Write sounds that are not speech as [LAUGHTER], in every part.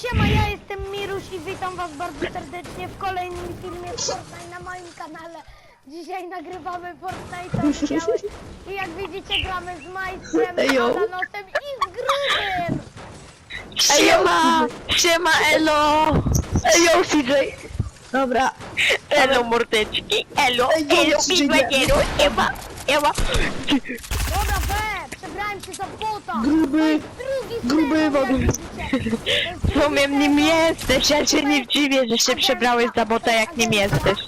Siema, ja jestem Miruś i witam was bardzo serdecznie w kolejnym filmie Fortnite na moim kanale. Dzisiaj nagrywamy Fortnite widziałeś? i jak widzicie gramy z Majstrem, Ejo. Adanosem i z Grubym. Siema! Siema, elo! Ejo, CJ! Dobra. Elo, mordeczki, elo, Ejo, elo, CJ. piwagiero, Ewa, Ewa. Dobra, we, za bota. Gruby. Drugi Gruby widzicie. To jest drugi [LAUGHS] Powiem, nim jesteś, ja się nie dziwię, że się przebrałeś za bota, jak nim jesteś.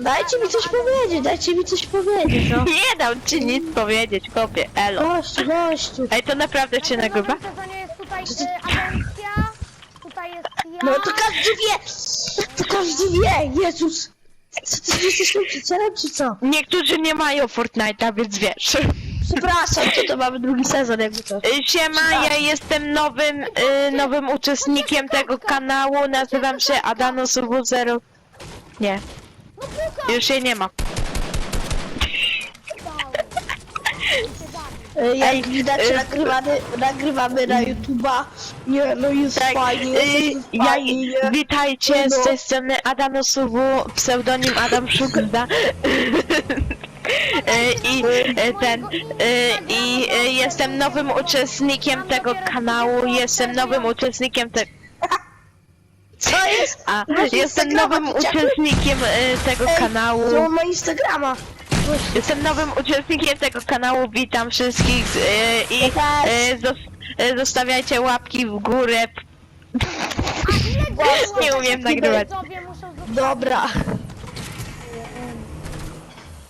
Dajcie mi coś powiedzieć, dajcie mi coś powiedzieć, no. [LAUGHS] Nie dam ci nic powiedzieć, kopie, elo. Gościu, gościu. Ej, to naprawdę się W nagrywa? sezonie jest tutaj y, agencja, tutaj jest ja. No to każdy wie! To każdy wie! Jezus! Co ty jesteś nauczycielem, czy co? Niektórzy nie mają Fortnite'a, więc wiesz. Przepraszam, to to mamy drugi sezon, jakby to. Y, Siema, ja jestem nowym, y, nowym uczestnikiem tego kanału, nazywam się Adanosuwu0. Nie, No puka! już jej nie ma. E, Jak Ej, widać, e, nagrywamy, nagrywamy na YouTube'a. Nie, no jest Tak, fajnie, y, jest ja, fajnie, nie? witajcie z No. tej strony Adanosuwu, pseudonim Adam Szugda. [LAUGHS] Y, I y, ten, y, i jestem nowym uczestnikiem tego kanału, jestem nowym uczestnikiem tego... Co jest? A, Masz jestem Instagrama, nowym uczestnikiem y, tego Ej, kanału. To ma Instagrama. Jestem nowym uczestnikiem tego kanału, witam wszystkich y, i y, zos- y, zostawiajcie łapki w górę. Nie umiem nagrywać. Widzowie muszą zostawić Dobra.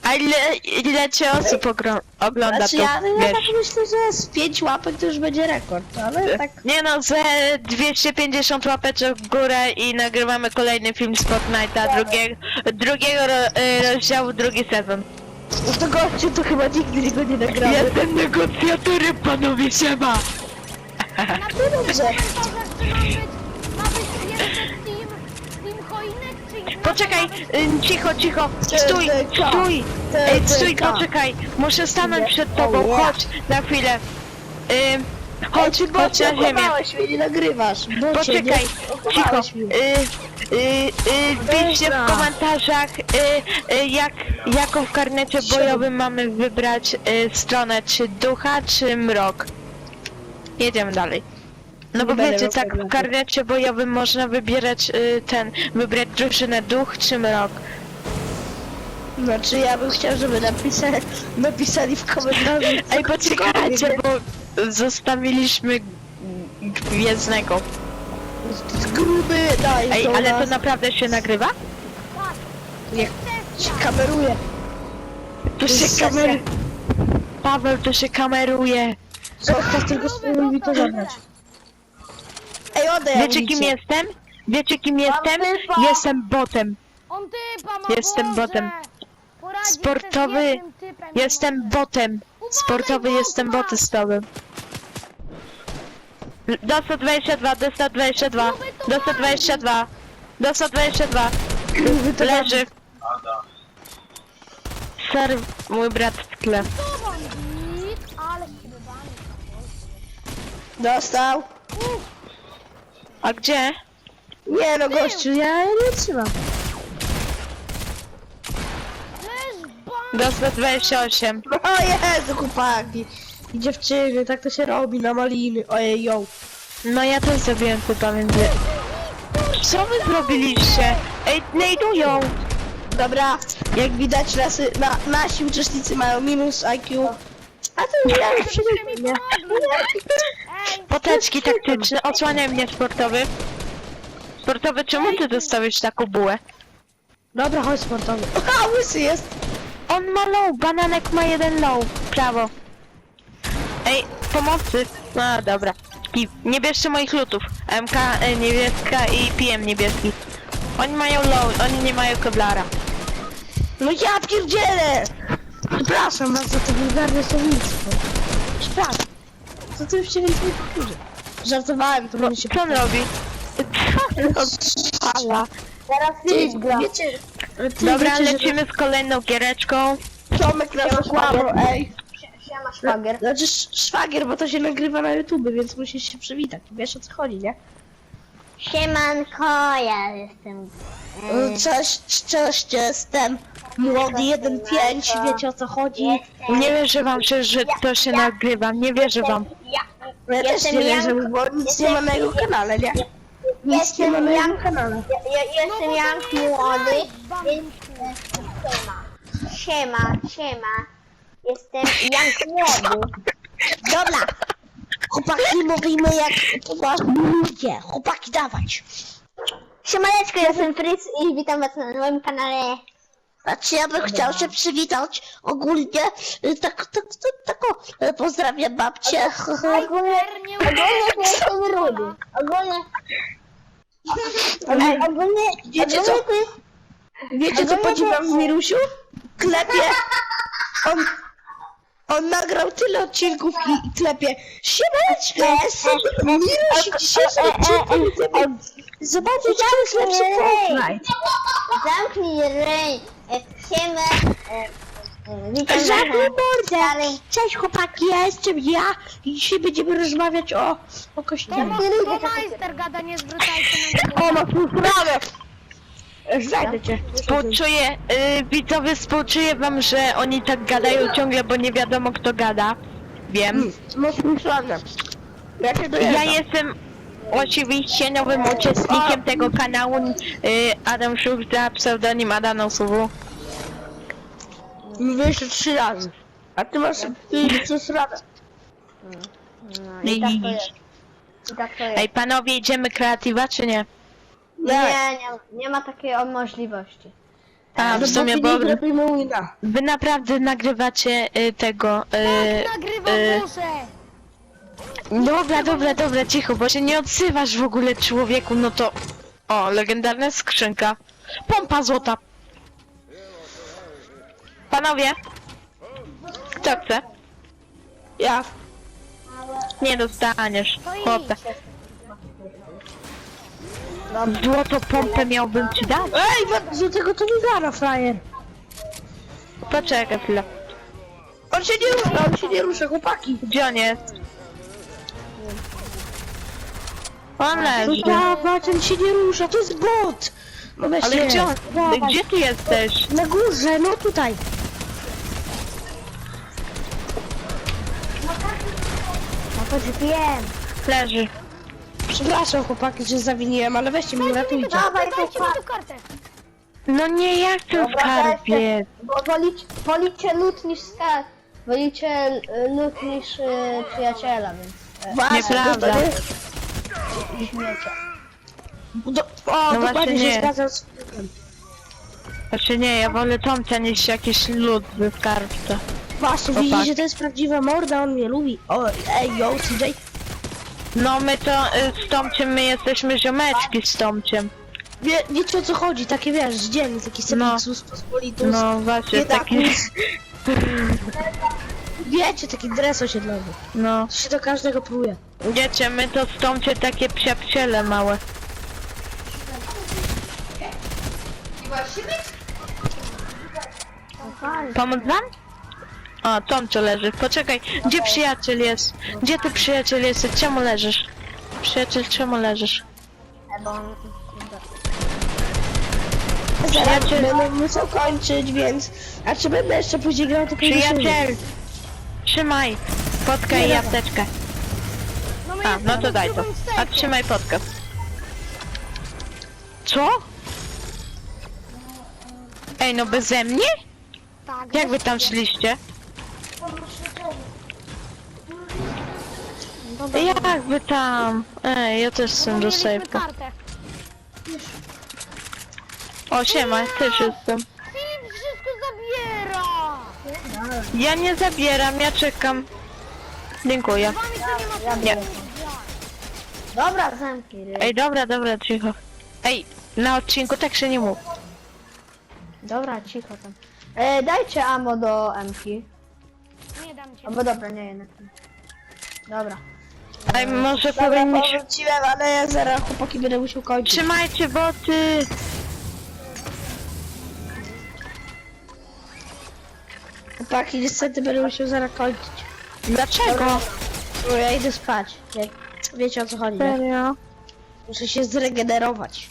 A ile, ile cię osób ogro- ogląda Znaczy to, ja, ja tak myślę, że z 5 łapek to już będzie rekord, ale tak... Nie no, ze 250 łapeczek w górę i nagrywamy kolejny film z Fortnite'a, drugiego, drugiego ro, y, rozdziału, drugi sezon. No to gościu to chyba nigdy go nie nagramy. Jestem negocjatorem, panowie, siema! Napiszcie w Dobrze. komentarzach, czy ma być, ma być jeszcze team, team choinek, czy inaczej Poczekaj, y, cicho, cicho, stój, stój! Ej, stój, poczekaj, muszę stanąć przed tobą, chodź, na chwilę. Ym, chodź, chodź na ziemię. mnie, nie nagrywasz. Poczekaj, cicho. Y, y, y, piszcie w komentarzach, y, y, jak, jaką w karnecie bojowym mamy wybrać y, stronę, czy ducha, czy mrok. Jedziemy dalej. No bo będę wiecie, miał tak w karnetu. karnecie bojowym można wybierać y, ten, wybrać drużynę duch czy mrok. Znaczy ja bym chciał, żeby napisali, [LAUGHS] napisali w komentarzu. Ej, poczekajcie, bo zostawiliśmy Gwiezdnego. Gruby, daj Ej, do ale to nas. naprawdę się nagrywa? Nie, sesja. się kameruje. To się Sesja. kameruje. Paweł, to się kameruje. Zostaw tylko mi to zabrać. Ej, Wiecie kim jestem? Wiecie kim jestem? typa. Jestem botem. On typa ma Jestem Boże. botem. Z Sportowy jednym typem, Jestem Boże. botem. Sportowy jestem boty z tobą. Do 122, do 122, do 122, do 122. Gruby to Leży. Ser, mój brat w tle. Bandit, ale. Dostał. A gdzie? Nie no gościu, ja nie trzymam. Do 128. O Jezu, chłopaki. I dziewczyny, tak to się robi na maliny. Ojej, ją. No ja też zrobiłem typa, więc... Co wy zrobiliście? Ej, znajdują! Dobra, jak widać nasy, na, nasi uczestnicy mają minus IQ. A to już ja już nie. Poteczki taktyczne, odsłaniaj mnie sportowy. Sportowy, czemu ty dostałeś taką bułę? Dobra, chodź sportowy. A, łysy jest. On ma low, bananek ma jeden low, prawo. Ej, pomocy. No dobra. I nie bierzcie moich lutów. MK e, niebieska i PM niebieski. Oni mają low, oni nie mają keblara. No ja pierdzielę! Przepraszam was za to wulgarne słownictwo. Przepraszam. Co ty już się więcej nie powtórzy? Żartowałem, to No, mi się co on robi? Co on. Teraz ty, wiecie, ty Dobra, wiecie, lecimy z kolejną giereczką. że Tomek nas okłamał, ej. siema szwagier. Znaczy sz- szwagier, bo to się nagrywa na YouTube, więc musisz się przywitać. Wiesz o co chodzi, nie? Siemanko, ja jestem... e, Cześć, cześć, jestem młody 1.5, wiecie o co chodzi? Nie wierzę wam, że, że to się nagrywa, nie wierzę wam. Ja, Ja też nie wierzę, bo nic nie ma na jego kanale, nie? Nic nie ma na jego kanale. ja, ja jestem Jank młody, więc... Siema. Siema, siema. Jestem Jank młody. Dobra, chłopaki mówimy jak poważni ludzie, chłopaki dawać. Siemaneczko, jestem Fritz i witam was na moim kanale. Znaczy ja bym chciał się przywitać ogólnie, y, tak, tak, tak, tak o, y, pozdrawiam babcię. Ogólnie, [LAUGHS] Nie ogólnie to jestem rudy. Ogólnie... Ogólnie... ogólnie Wiecie co? ogólnie to jest... Wiecie co podziwiam w Mirusiu? Klepie. [LAUGHS] On, on nagrał tyle odcinków i, i klepie. Siemaneczko, jestem Mirusiu, dzisiejszy odcinek. Zobaczcie, kto jest lepszy Fortnite. Zamknij rej. E, Siema. E, e, witam Żadny mordę. Cześć chłopaki, ja jestem ja i dzisiaj będziemy rozmawiać o, o kościele. to majster gada, nie zwracajcie na niego. O, ma sprawę. Znajdę cię. Współczuję, y, widzowie, współczuję wam, że oni tak gadają ciągle, bo nie wiadomo kto gada. Wiem. No słyszałem. Ja cię Ja dojeżdżam. jestem oczywiście nowym uczestnikiem tego kanału, y, Adam Szuk za pseudonim Adanosuwu. Mówiłeś to trzy razy. A ty masz ty coś radę. No, i tak to jest. I tak to jest. Ej, panowie, idziemy kreatywa, czy nie? Nie, nie, nie ma takiej o- możliwości. A, w sumie, bo Filip robimy wina. wy naprawdę nagrywacie y, tego... Y, Tak, nagrywam, y, proszę. Dobra, dobra, dobra, cicho, bo się nie odzywasz w ogóle człowieku, no to... O, legendarna skrzynka. Pompa złota. Panowie. Kto chce? Ja. Nie dostaniesz, To Złoto pompę miałbym ci dać. Ej, do tego to nie gara, frajer. Poczekaj chwilę. On się nie rusza, on się nie rusza, chłopaki. Gdzie on jest? On leży. Dawać, on się nie rusza, to jest bot. No weź Ale się. gdzie on? Dawaj. Gdzie ty jesteś? Na górze, no tutaj. No to wiem. Leży. Przepraszam chłopaki, że zawiniłem, ale weźcie mnie ratujcie. Dawaj, Dajcie to mi tu kartę. No nie, ja chcę Dobra, skarbiec. Bo wolicie, wolicie lód niż skarb. Wolicie e, lód niż e, przyjaciela, więc... E, Właśnie, Nieprawda. to nie- śmiecie. Do, o, No dokładnie właśnie się nie. zgadzam z... Znaczy nie, ja wolę Tomca niż jakiś lód ze skarbca. Właśnie, widzicie, to jest prawdziwa morda, on mnie lubi. O, ej, yo, CJ. No my to y, z Tomciem, my jesteśmy ziomeczki z Tomciem. Wie, wiecie o co chodzi, takie wiesz, dzienny, taki No. sepiksus, pospolitus. No właśnie, taki... biedakus. Wiecie, taki dres osiedlowy. No. To się do każdego próbuje. Wiecie, my to z Tomcie takie psiapsiele małe. Pomóc wam? O, Tomcio leży. Poczekaj, gdzie przyjaciel jest? Gdzie ty przyjaciel jesteś? Czemu leżysz? Przyjaciel, czemu leżysz? E, bo on... Zaraz Przyjaciel. będę musiał kończyć, więc... A czy będę jeszcze później grał, to Przyjaciel! Trzymaj! Potkę i apteczkę. No, my A, no to daj to. A trzymaj potkę. Co? Ej, no beze mnie? Tak, Jak wy tam szliście? Jak wy tam? Ej, ja też Bo do mieliśmy sejfu. kartę. O, siema, też jestem. Filip wszystko zabiera. Ja nie zabieram, ja czekam. Dziękuję. Z wami to nie ma Nie. sensu. Dobra, zamknij ryj. Ej, dobra, dobra, cicho. Ej, na odcinku tak się nie mów. Dobra, cicho tam. E, dajcie ammo do MK. Nie dam ci. Albo dobra, nie jednak. nie. Dobra. Ej, może Dobra, powinniśmy... powróciłem, ale ja zaraz chłopaki będę musiał kończyć. Trzymajcie boty! Chłopaki, niestety będę musiał zaraz kończyć. Dlaczego? Bo ja idę spać. Wiecie o co chodzi, nie? Serio? Muszę się zregenerować.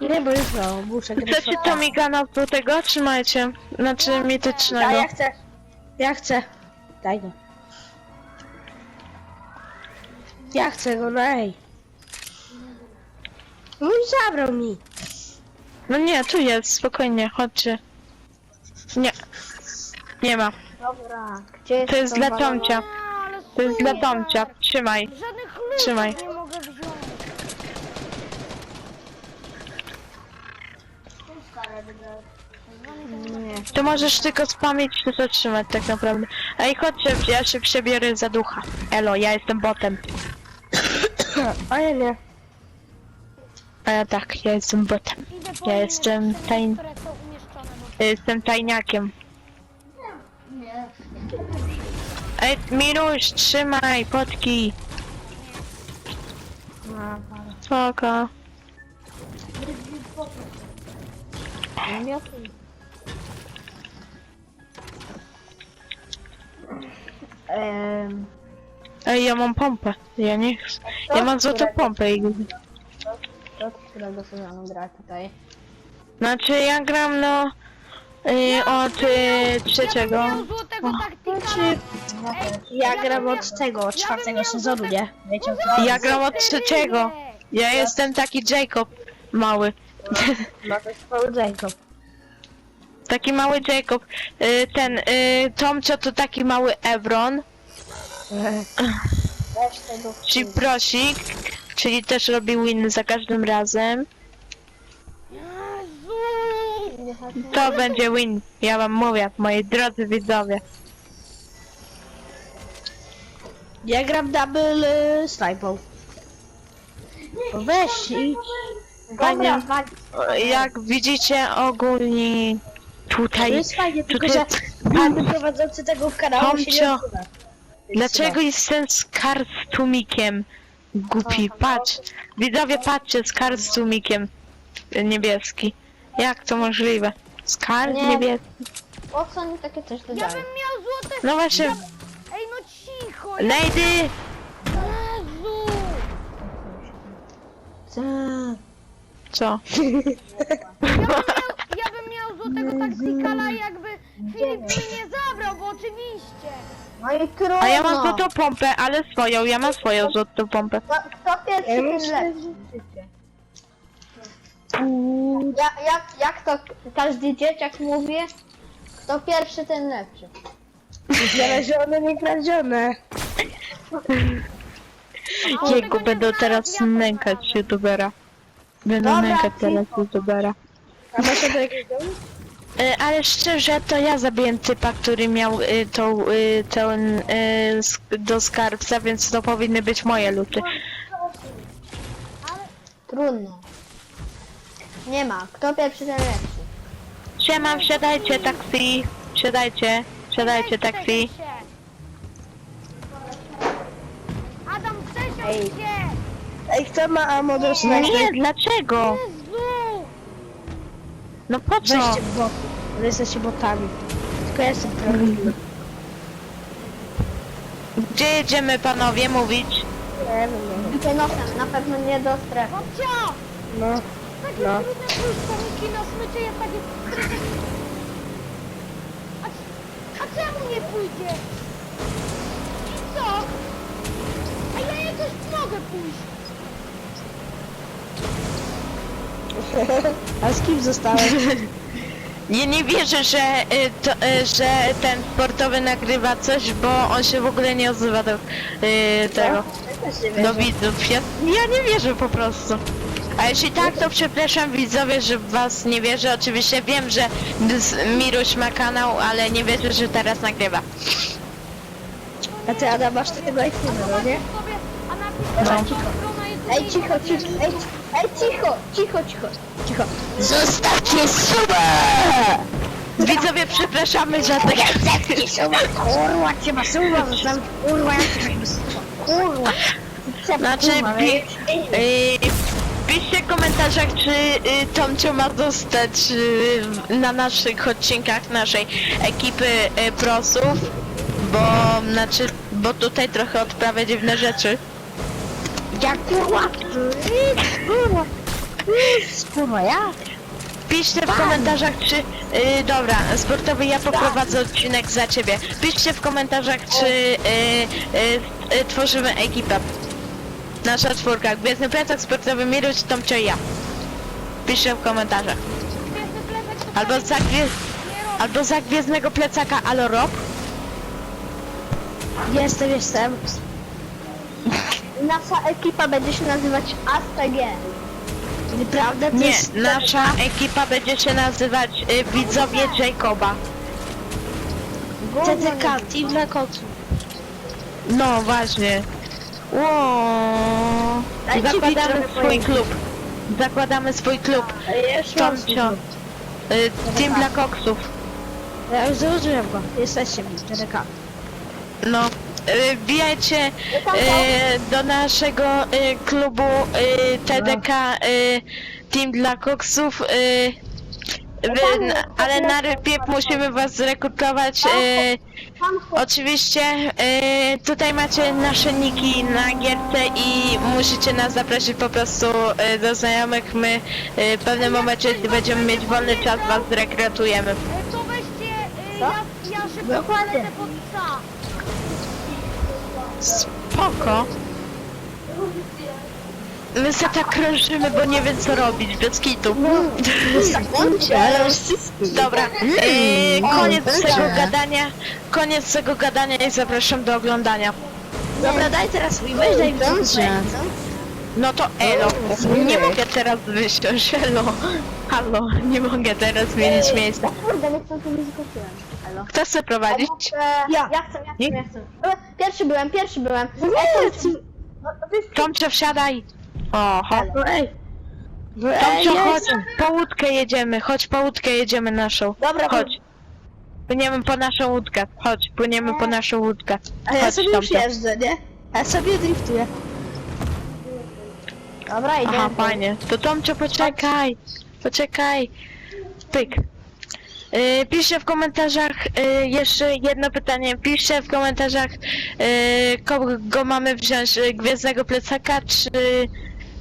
Nie, bo już no, muszę grać. Chcecie Tomigana złotego? Trzymajcie. Znaczy A mitycznego. ja chcę. Ja chcę. Daj go. Ja chcę go, no ej. No i zabrał mi. No nie, tu jest, spokojnie, chodźcie. Nie. Nie ma. Dobra. Gdzie jest To jest dla? Tomcia. To jest dla. Tomcia. Trzymaj. Żadnych Trzymaj. nie mogę Nie. To możesz tylko spamić, czy to trzymać tak naprawdę. Ej, chodźcie, ja się przebiorę za ducha. Elo, ja jestem botem. A ja nie. A ja tak, ja jestem botem. Idę po Ja jestem sceny, tajn- które są umieszczone, bo Ja Jestem tajniakiem. Ej, Miruś, trzymaj, potki. Spoko. Ehm, Ej, ja mam pompę. Ja nie chcę. Ja mam złotą pompę i... to z którego sezonu gra tutaj? Znaczy, ja gram, no... Y, od y, trzeciego. Ja bym miał złotego taktika. Ej, Ja bym gram od tego, od ja czwartego sezonu, złote- nie? Wiecie o co? Ja gram od trzeciego. Ja jestem taki Jacob mały. Ma coś Paul Jacob. Taki mały Jacob. Y, ten, y, Tomcio to taki mały Ebron, Weź tego czyli prosik, czyli też robi win za każdym razem. To będzie win, ja wam mówię, moi drodzy widzowie. Ja gram double y, snipą. Weź i... Dobra, wali. Jak widzicie ogólnie To tutaj, jest fajnie, tylko tutaj że pan prowadzący tego kanału się nie Tomcio. odzywa. Dlaczego jest ten skar z tłumikiem? Głupi, patrz. Widzowie, patrzcie, skar z tłumikiem niebieski. Jak to możliwe? Skar Nie. niebieski? Po co oni takie coś Ja dodają? bym miał złote... No właśnie, Ej, no cicho! Lady! Jezu! Co? Co? Ja bym miał, ja miał złotego taktykala jakby Filip by nie zabrał, bo oczywiście. No i trudno. A ja mam złotą pompę, ale swoją, ja mam swoją złotą pompę. Kto, kto pierwszy, Ja tym lepszy. Ja, jak, jak to każdy dzieciak mówi, kto pierwszy, ten lepszy. Znalezione, nie kradzione. Jego będą teraz nękać youtubera. Będą Dobra, nękać teraz cicho. youtubera. A masz do jakiegoś domu? E, Ale szczerze, to ja zabiłem typa, który miał y, tą, y, ten y, sk- do skarbca, więc to powinny być moje luty. Trudno. Nie ma. Kto pierwszy, ten lepszy. Siema, wsiadajcie taksi, wsiadajcie, wsiadajcie taksi. Adam, przesiądź Ej. się! Ej, kto ma ammo do No snajpy? nie, dlaczego? No po co? Weźcie w boku. Wy jesteście botami. Tylko ja jestem prawdziwy. Gdzie jedziemy panowie mówić? Nie wiem, nie wiem. Wynosem, na pewno nie do strefy. Babcia! No. Takie No. trudne pójść na smyczy jest takie trudne. A, a czemu nie pójdzie? I co? A ja jakoś mogę pójść. A z kim zostałeś? Ja nie wierzę, że, y, to, y, że ten sportowy nagrywa coś, bo on się w ogóle nie odzywa do y, tego. Nie Do widzów. Ja, ja nie wierzę po prostu. A jeśli tak, to przepraszam widzowie, że w was nie wierzę. Oczywiście wiem, że z- Miruś ma kanał, ale nie wierzę, że teraz nagrywa. A ty Adam masz tego iPhone'a, no nie? A No. Ej, cicho, cicho, ej, ej, cicho, cicho, cicho. Cicho. Zostawcie suba! Widzowie, przepraszamy za tak. Kurwa, cię ma suwa, zostaw. Kurwa, jak Kurwa. Znaczy, pi, y, piszcie w komentarzach, czy y, Tomcio ma dostać y, na naszych odcinkach naszej ekipy y, prosów, bo znaczy, bo tutaj trochę odprawia dziwne rzeczy. Jak kurwa? Kurwa. Kurwa, ja? Piszcie w komentarzach, czy... Yy, dobra, sportowy, ja poprowadzę odcinek za ciebie. Piszcie w komentarzach, czy yy, yy, yy, tworzymy ekipę. Nasza czwórka. Gwiezdny plecak sportowy, Miruś, Tomcio i ja. Piszcie w komentarzach. Albo za, gwie... Albo za gwiezdnego plecaka Alorok. Jestem, jestem. Nasza ekipa będzie się nazywać ASTG. To Nie, jest... nasza ekipa będzie się nazywać y, Widzowie Jacoba. TTK, Team dla kocu. No właśnie. Dajcie Zakładamy swój klub. Zakładamy swój klub. Tomcio. Y, team dla koksów. Ja już założyłem go. Jesteście mi. No. Y, Wbijajcie y, do naszego y, klubu TDK Team dla koksów. Wy, ale najpierw musimy was zrekrutować. Oczywiście tutaj macie nasze niki na gierce i musicie nas zaprosić po prostu do znajomych. My w pewnym momencie, gdy będziemy mieć wolny czas, was zrekrutujemy. E, To weźcie, e, ja, ja szybko polecę psa. Spoko. My se tak krążymy, bo nie wiem co robić, bez kitu. Ale wszyscy. Dobra, y, koniec tego gadania, koniec tego gadania i zapraszam do oglądania. Dobra, daj teraz mi, weź daj mi dobrze. No to elo. Nie mogę teraz wysiąść, elo. Halo, nie mogę teraz zmienić miejsca. Kurde, nie chcę tu. Kto chce prowadzić? Ja. Ja. Chcę, ja chcę, ja chcę. Pierwszy byłem, pierwszy byłem. Nie, Ej, ty... No, to jest... Tomcio, wsiadaj. Oho. No ej. No ej, Tomcio, chodź. jestem. Po łódkę jedziemy, chodź po łódkę jedziemy naszą. Dobra, Chodź. Płyniemy po naszą łódkę. Chodź, płyniemy po naszą łódkę. A ja Chodź, sobie już Tomcio. jeżdżę, nie? A ja sobie driftuję. Dobra, idę. Aha, fajnie. To Tomcio, poczekaj. Poczekaj. Pyk. Yy, piszcie w komentarzach yy, jeszcze jedno pytanie. Piszcie w komentarzach yy, kogo mamy wziąć yy, gwiezdnego plecaka czy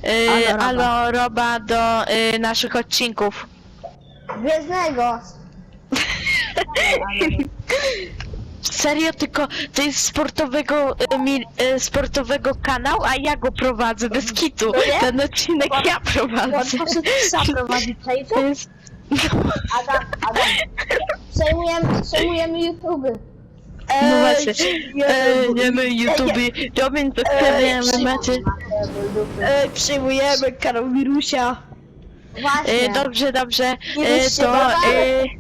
yy, Aloroba. Aloroba do yy, naszych odcinków. Gwiezdnego. [LAUGHS] Serio, tylko to jest sportowego, y, mi, y, sportowego kanał, a ja go prowadzę bez kitu. nie? Ten odcinek ja prowadzę. To jest... Adam, Adam. Przejmujemy, przejmujemy YouTube. No właśnie. nie, nie my YouTube. Robin to wy macie. Ej, przyjmujemy kanał Mirusia. Właśnie. Dobrze, dobrze. To e, e, Sławik.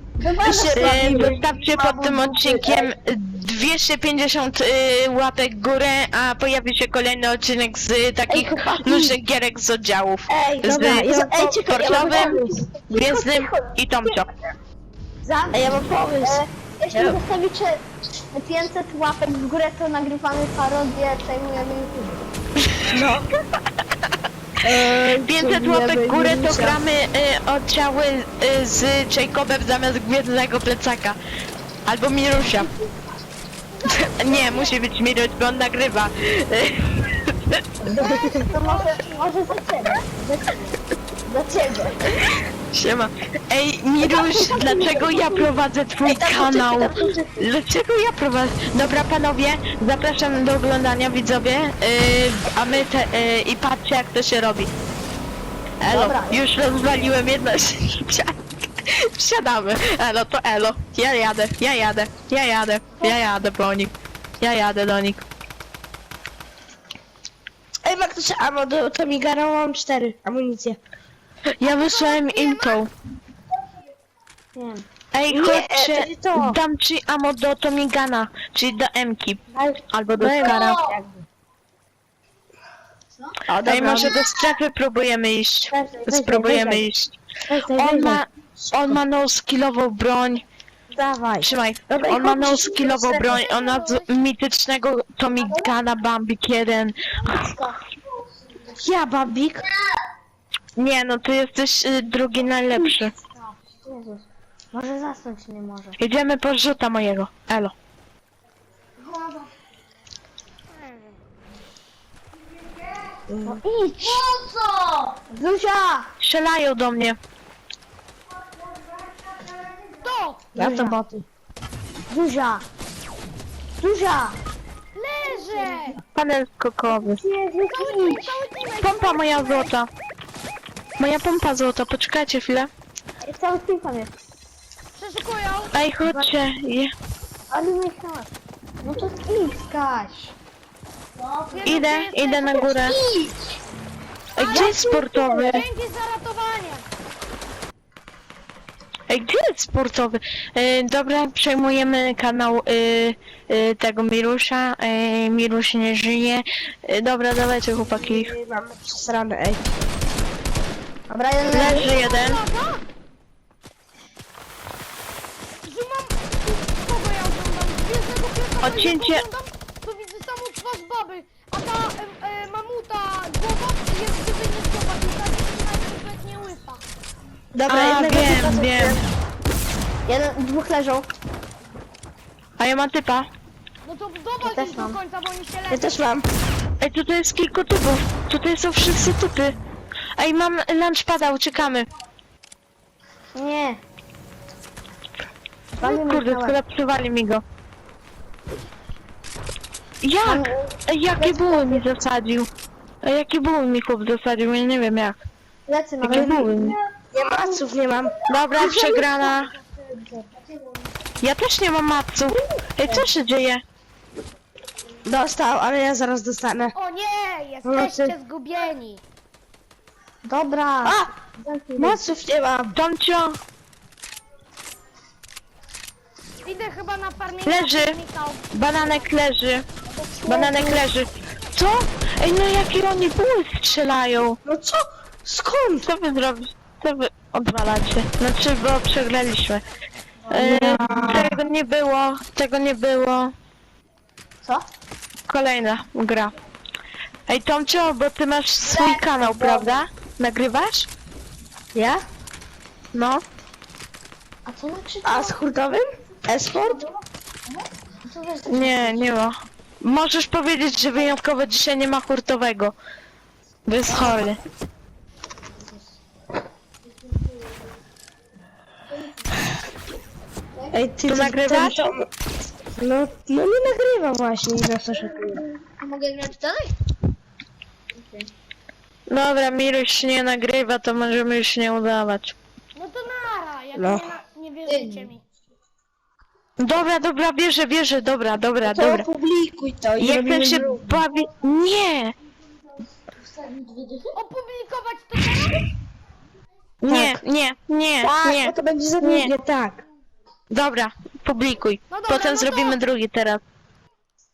zostawcie pod tym odcinkiem 250 e, łapek w górę, a pojawi się kolejny odcinek z e, takich Ej, chłopaki. różnych gierek z oddziałów. Ej, Z dobra, ja, ej, czekaj, ja mam sportowym, pomysł. gwiezdnym i Tomcio. Za, Ej, ja mam pomysł. e, jeśli Ja- zostawicie 500 łapek w górę, to nagrywamy parodię, przejmujemy YouTube. 500 łapek w górę to gramy e, oddziały e, z Jacobem zamiast gwiezdnego plecaka. Albo Mirusia. Nie, musi być Miruś, bo on nagrywa. To może, może za ciebie. Za ciebie. Za ciebie. Siema. Ej, Miruś, dlaczego ja prowadzę twój kanał? Dlaczego ja prowadzę? Dobra, panowie, zapraszam do oglądania, widzowie. Yy, a my te, yy, i patrzcie, jak to się robi. Elo, Dobra. już rozwaliłem jedno [LAUGHS] ściankę. [LAUGHS] Wsiadamy. Elo, to elo. Ja jadę, ja jadę, ja jadę, ja jadę po nich. Ja jadę do nich. Ej, ma ktoś ammo do Tomigara? Mam cztery amunicje. Ja wysłałem im tą. Nie. Ej, Nie, chodźcie, to. dam ci amo do Tomigana, czyli do Emki. Albo do Daj, Skara. Ej, może do strefy próbujemy iść. Spróbujemy iść. On ma, on ma no skillową broń. Dawaj. Trzymaj. Dobra, On ma chodźcie, no szybko skillową strefę. broń. On ma z mitycznego Tomigana Bambik 1. Ja, Bambik. Nie, no ty jesteś y, drugi najlepszy. Jezus. Może zasnąć nie może. Jedziemy po rzuta mojego. Elo. No Idź! Po co? Zuzia! Strzelają do mnie. To! Ja to boty. Zuzia! Zuzia! Leżę! Panel skokowy. Cały cały! Pompa moja złota. Moja pompa złota, poczekajcie chwilę. Cały tam jest. Przeszukują! Ej, chodźcie. Je. Ale myślałam. No to idź, Kaś. Nie Idę, wiem, gdzie idę na górę. Ej, gdzie jest sportowy? Dzięki za ratowanie! Ej, gdzie jest sportowy? E, dobra, przejmujemy kanał e, e, tego Mirusza. E, Mirusz nie żyje. E, dobra, dawajcie chłopaki. Mam przesrane, ej. Dobra, jeden Leży jeden. Lata? Że mam... Kogo ja oglądam? Gwiezdnego piesa Odcięcie. To widzę samą twarz baby, a ta e, e, mamuta głowa jest gdyby nie głowa, to tak nawet kompletnie łysa. Dobra, A, jednego wiem, typa wiem. Jeden, dwóch leżą. A ja mam typa. No to dowal też ich do mam. końca, bo oni się Ja leczą. też mam. Ej, tutaj jest kilku typów. Tutaj są wszyscy typy. Ej, mam lunchpada, uciekamy. Nie. O Panie kurde, Michałek. skolapsowali mi go. Jak? Ej, jakie buły mi zasadził? Ej, jakie buły mi chłop zasadził? Ja nie wiem jak. Lecy mam. Jakie buły mi? Nie maców nie mam. Dobra, przegrana. Ja też nie mam matców. Ej, co się dzieje? Dostał, ale ja zaraz dostanę. O nie, jesteście zgubieni. Dobra. A! Maców nie mam. Tomcio, Idę chyba na farming. Leży. Bananek leży. Bananek leży. Co? Ej, no jakie oni buły strzelają? No co? Skąd? Co wy zrobić? Co wy odwalacie? Znaczy, bo przegraliśmy. E, tego nie było, tego nie było. Co? Kolejna gra. Ej Tomcio, bo ty masz swój kanał, prawda? Nagrywasz? Ja? No. A co na? A z hurtowym? Esport? Nie, nie ma. Możesz powiedzieć, że wyjątkowo dzisiaj nie ma hurtowego. Bo jest chory. Ej, ty Tu to- nagrywasz? to- No, no nie nagrywam właśnie, na co szykuję. A mogę grać dalej? Dobra, Miruś nie nagrywa, to możemy już nie udawać. No to nara, jak No. nie, nie wierzycie mi. Dobra, dobra, bierze, bierze, dobra, dobra, To dobra. opublikuj to i Nie robimy chcę się drugi. bawić. Nie! Opublikować to teraz? Nie, nie, nie, Tak, nie. to będzie za Nie. długie, tak. Dobra, publikuj. No dobra, Potem no to- zrobimy drugi teraz.